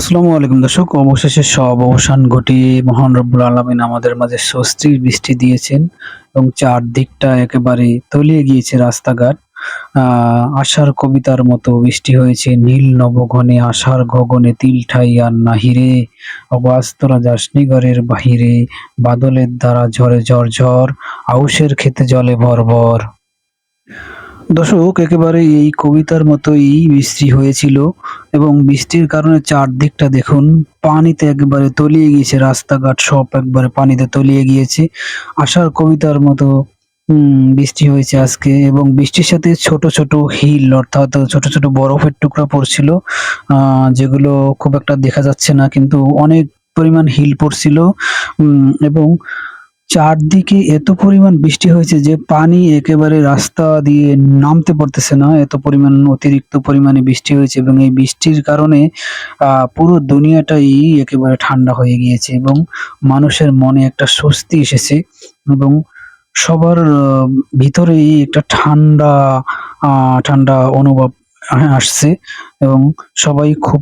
আসসালামু আলাইকুম দর্শক, অবশেষে সব অবসান ঘটিয়ে মহান রব্বুল আলমিন আমাদের মাঝে স্বস্তির বৃষ্টি দিয়েছেন এবং চারদিকটা একেবারে তলিয়ে গিয়েছে রাস্তাঘাট। আশার কবিতার মতো বৃষ্টি হয়েছে, নীল নবঘনে আশার গগনে তিল ঠাই আর নাহিরে। অবাস্তরা যাসনি ঘরের বাহিরে, বাদলের দ্বারা ঝরে ঝর ঝর আউশের খেতে জলে ভর ভর দর্শক, একেবারে এই কবিতার মতোই বৃষ্টি হয়েছিল এবং বৃষ্টির কারণে চারদিকটা দেখুন, পানিতে একবারে তলিয়ে গিয়েছে, রাস্তাঘাট সব একবারে পানিতে তলিয়ে গিয়েছে। আশার কবিতার মতো বৃষ্টি হয়েছে আজকে এবং বৃষ্টির সাথে ছোট ছোট হিল অর্থাৎ ছোট ছোট বরফের টুকরা পড়ছিল যেগুলো খুব একটা দেখা যাচ্ছে না, কিন্তু অনেক পরিমাণ হিল পড়ছিল এবং চারদিকে এত পরিমাণ বৃষ্টি হয়েছে যে পানি একেবারে রাস্তা দিয়ে নামতে পারতেছে না। এত পরিমাণ অতিরিক্ত পরিমাণে বৃষ্টি হয়েছে এবং এই বৃষ্টির কারণে পুরো দুনিয়াটাই একেবারে ঠান্ডা হয়ে গিয়েছে এবং মানুষের মনে একটা স্বস্তি এসেছে এবং সবার ভিতরেই একটা ঠান্ডা ঠান্ডা অনুভব আসছে এবং সবাই খুব